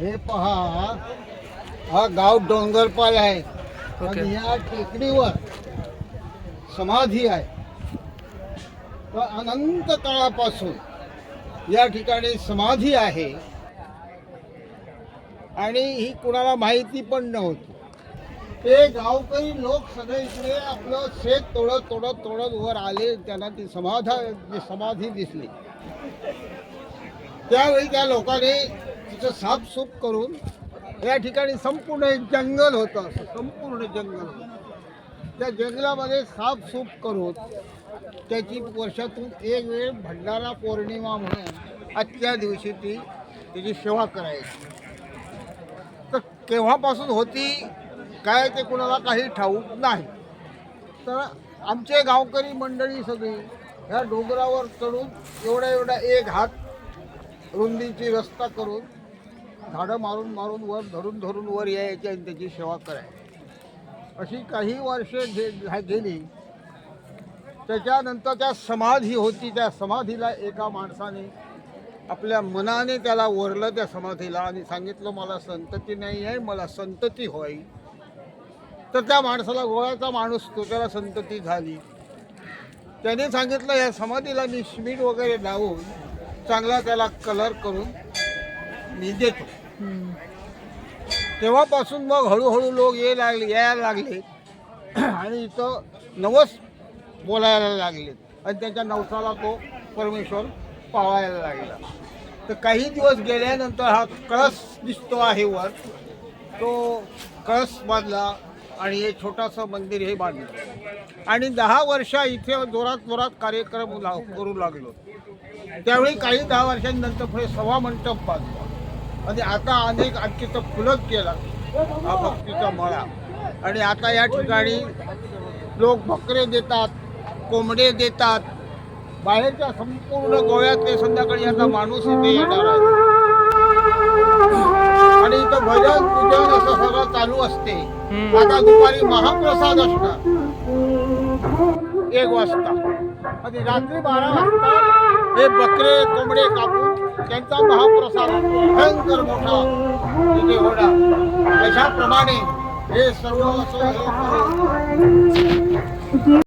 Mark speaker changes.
Speaker 1: हे पहा हा गाव डोंगरपाल आहे. आणि या टेकडीवर समाधी आहे. तर अनंत काळापासून या ठिकाणी समाधी आहे. आणि ही कुणाला माहिती पण नव्हती. ते गावकरी लोक सगळे इकडे आपलं शेत तोडत तोडत तोडत वर आले. त्यांना ती समाधा समाधी दिसली. त्यावेळी त्या लोकांनी तिचं साफसूफ करून या ठिकाणी संपूर्ण एक जंगल होतं असं संपूर्ण जंगल होतं. त्या जंगलामध्ये साफसूफ करून त्याची वर्षातून एक वेळ भंडारा पौर्णिमा म्हणून आजच्या दिवशी ती त्याची सेवा करायची. तर केव्हापासून होती काय ते कुणाला काही ठाऊक नाही. तर आमचे गावकरी मंडळी सगळी ह्या डोंगरावर चढून एवढा एवढा एक हात रुंदीची रस्ता करून झाडं मारून मारून वर धरून धरून वर यायचे आणि त्याची सेवा करायची. अशी काही वर्षे घे झा- गेली. त्याच्यानंतर त्या समाधी होती. त्या समाधीला एका माणसाने आपल्या मनाने त्याला वरलं त्या समाधीला आणि सांगितलं मला संतती नाही आहे मला संतती होई तर त्या माणसाला गोळ्याचा माणूस तो त्याला संतती झाली. त्याने सांगितलं या समाधीला मी सिमेंट वगैरे लावून चांगला त्याला कलर करून मी देतो. तेव्हापासून मग हळूहळू लोक ये लागले यायला लागले. आणि इथं नवस बोलायला लागले. आणि त्याच्या नवसाला तो परमेश्वर पावायला लागला. तर काही दिवस गेल्यानंतर हा कळस दिसतो आहे वर. तो कळस बांधला आणि हे छोटंसं मंदिर हे बांधलं. आणि दहा वर्ष इथे जोरात जोरात कार्यक्रम करू लागलो. त्यावेळी काही दहा वर्षांनंतर पुढे सभा मंडप बांधला. आणि आता अनेक आणखी तर फुलत गेला. हा भक्तीचा मळा. आणि आता या ठिकाणी लोक बकरे देतात कोंबडे देतात. बाहेरच्या संपूर्ण गोव्यातले संध्याकाळी आता माणूस इथे येणार आहे आणि इथं भजन पूजन असं सगळं चालू असते. आता दुपारी महाप्रसाद असणार. एक वाजता. आणि रात्री बारा वाजता हे बकरे कोंबडे कापून त्यांचा महाप्रसाद भयंकर मोठा तिथे होणार. त्याच्याप्रमाणे हे सर्व असं